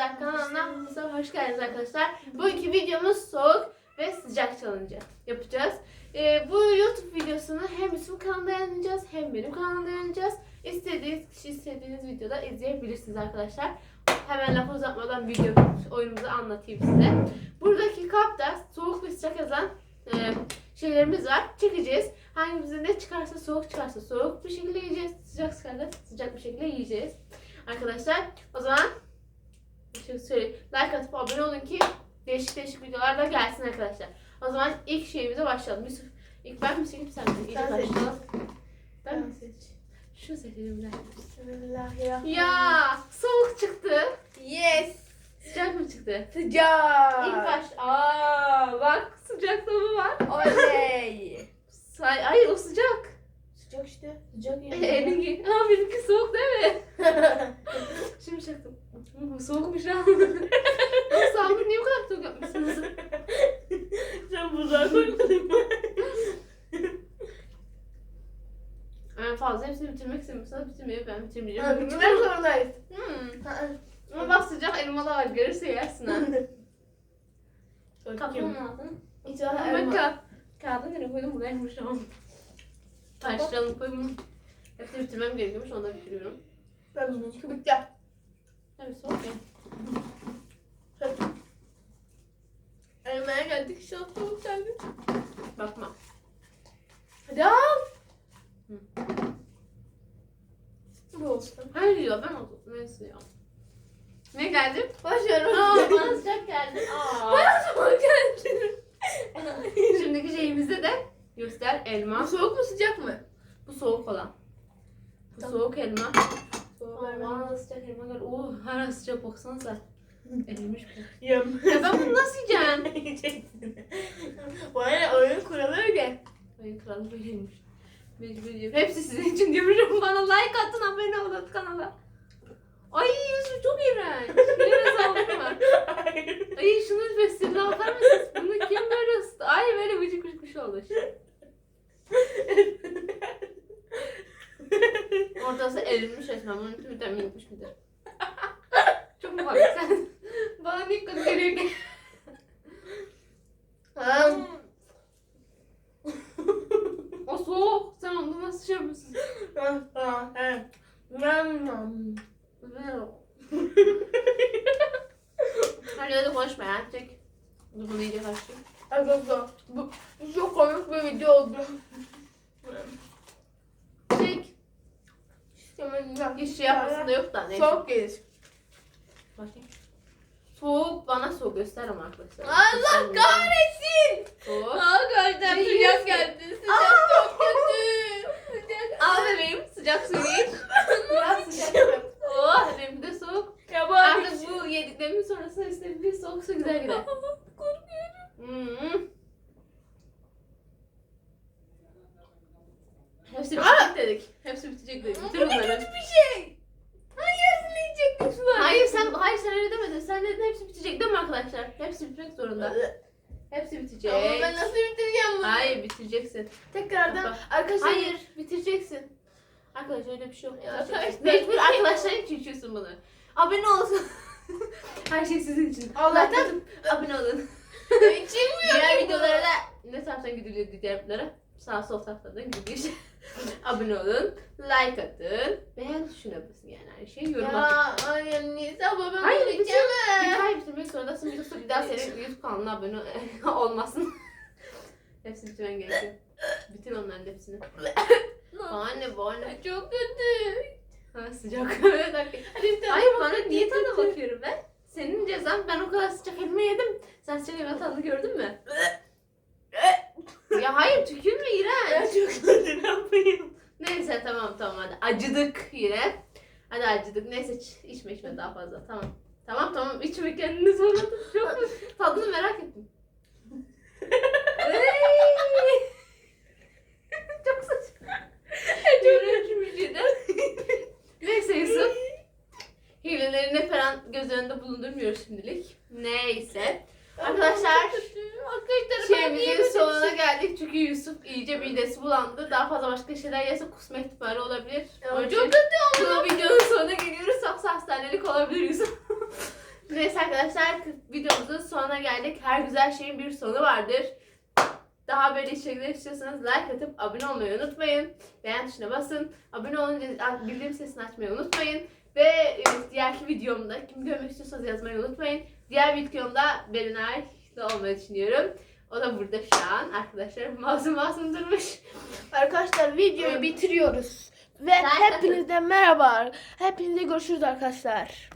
Erzak kanalına hoş geldiniz arkadaşlar. Bugünkü videomuz soğuk ve sıcak challenge yapacağız. Ee, bu YouTube videosunu hem Yusuf kanalında yayınlayacağız hem benim kanalımda yayınlayacağız. İstediğiniz kişi istediğiniz videoda izleyebilirsiniz arkadaşlar. Hemen lafı uzatmadan video oyunumuzu anlatayım size. Buradaki kapta soğuk ve sıcak yazan e, şeylerimiz var. Çekeceğiz. Hangimizde ne çıkarsa soğuk çıkarsa soğuk bir şekilde yiyeceğiz. Sıcak çıkarsa sıcak bir şekilde yiyeceğiz. Arkadaşlar o zaman bir şey söyleyeyim. Like atıp abone olun ki değişik değişik videolar da gelsin arkadaşlar. O zaman ilk şeyimize başlayalım. Yusuf ilk ben mi seçeyim sen mi? Sen seç. Ben mi seç? Şunu seçelim ben. Bismillahirrahmanirrahim. Ya soğuk çıktı. Yes. Sıcak mı çıktı? Sıcak. İlk baş. Aa bak sıcaklığımı var. Oley. Say ay o sıcak. Sıcak işte. Sıcak Elinki. Aa benimki soğuk değil mi? Şimdi çaktım. Ha. O sabun niye bu kadar soğuk yapmışsınız? Sen buzağa koymadın mı? En fazla hepsini bitirmek istemiyorsanız bitirmeyi ben bitirmeyeceğim. Ha, Bitirmek zorundayız. Hmm. Ha, Ama bak sıcak elmalar var. Görürse yersin ha. Kapının Bakayım. altını. İnşallah Ama elma. ka kağıdı nereye koydum? Buraymış ama. Karşılayalım koyayım. Hepsini bitirmem gerekiyormuş. Onu da bitiriyorum. Ben bunu bitti. Soğuk ya. Elmaya geldik. Soğuk geldi. Bakma. Hadi al. Hı. Bu olsun. Hayır ya ben oldum. Neyse ya. Ne geldi? Başarılı. Aa bana sıcak geldi. Aa. Bana soğuk geldi. Şimdiki şeyimizde de göster elma. Bu soğuk mu sıcak mı? Bu soğuk olan. Bu Tamam. soğuk elma. Soğuk Aa, bana da sıcak elma geldi. Oo an sıcak baksanıza. Erimiş bu. Yem. Ya ben bunu nasıl yiyeceğim? Yiyeceksin. Bu arada oyun kuralı öyle. Oyun kralı böyleymiş. Mecbur diyorum. Hepsi sizin için diyorum. Bana like atın abone olun kanala. Ay Yusuf çok iğrenç. Yine saldırma. Ay şunun beslerine bakar mısınız? Bunu kim böyle ısıttı? Ay böyle vıcık vıcık bir şey olmuş. Ortası erilmiş resmen. Bunun tüm vitamin gitmiş midir? Çok mu komik sen? Bana niye kötü geliyor ki? Tamam. O soğuk. Sen onu nasıl şey yapıyorsun? Hadi hadi konuşma ya. Çek. Bunu iyice kaçtım. Arkadaşlar bu çok komik bir video oldu. Çek. Hiç şey yapmasın da yok da. Neyse. Soğuk gelir. Bakayım. Soğuk bana soğuk göster ama arkadaşlar. Allah kahretsin. Soğuk. Arkadaşlar sıcak geldi. Sıcak çok kötü. Sıcak. Al bebeğim sıcak suyu iç. Biraz sıcak. Oh benimki de soğuk. Ya bu Artık bu yediklerimin sonrasında işte bir soğuk su güzel gider. Hmm. Hepsi bitecek dedik. Hepsi bitecek dedik. Bitir Bu ne bunları. kötü bir şey. Hangisini yiyecektik şu an? Hayır sen hayır sen öyle demedin. Sen dedin hepsi bitecek değil mi arkadaşlar? Hepsi bitmek zorunda. Hepsi bitecek. Ama ben nasıl bitireceğim bunu? Hayır bitireceksin. Tekrardan Bak. arkadaşlar. Hayır bitireceksin. Arkadaşlar öyle bir şey yok. Arkadaşlar. Mecbur arkadaşların için içiyorsun bunu. Abone olsun. Her şey sizin için. Allah'tan- abone olun. İçilmiyor. Diğer videolara da ne taraftan gidiliyor diğer videolara? Sağ sol taraftan gidiyor. abone olun. Like atın. Beğen tuşuna basın yani her şeyi yorum atın. Ya neyse ama ben Hayır, bunu içemem. Ay zorundasın. Yoksa bir daha senin YouTube kanalına abone olmasın. Hepsi bitirmen gerekiyor. Bitir onların hepsini. Anne bu anne. Çok kötü. Ha sıcak. Hayır bana niye tadına bakıyorum ben? Senin cezan ben o kadar sıcak elma yedim. Sen sıcak elma tadını gördün mü? ya hayır tükürme Ben iğrenç. çok kötü ne yapayım? Neyse tamam tamam hadi. Acıdık yine. Hadi acıdık. Neyse iç- içme içme daha fazla. Tamam. Tamam tamam içme kendini zorladın. Çok tadını merak ettim. Çok saçma. Çok bir şeyden. Neyse Yusuf. Hilelerini falan göz önünde bulundurmuyoruz şimdilik. Neyse. Arkadaşlar Arkadaşlar şeyimizin sonuna şey... geldik çünkü Yusuf iyice midesi bulandı. Daha fazla başka şeyler yese kusma ihtimali olabilir. Ya çok için bu videonun sonuna geliyoruz. Saksı hastanelik olabilir Yusuf. Neyse arkadaşlar videomuzun sonuna geldik. Her güzel şeyin bir sonu vardır. Daha böyle içerikler istiyorsanız like atıp abone olmayı unutmayın. Beğen tuşuna basın. Abone olunca bildirim sesini açmayı unutmayın. Ve e, diğerki videomda kim görmek istiyorsanız yazmayı unutmayın. Diğer videomda Belinay'da olmayı düşünüyorum. O da burada şu an. Arkadaşlar masum masum durmuş. Arkadaşlar videoyu bitiriyoruz. Ve hepinize merhaba. Hepinize görüşürüz arkadaşlar.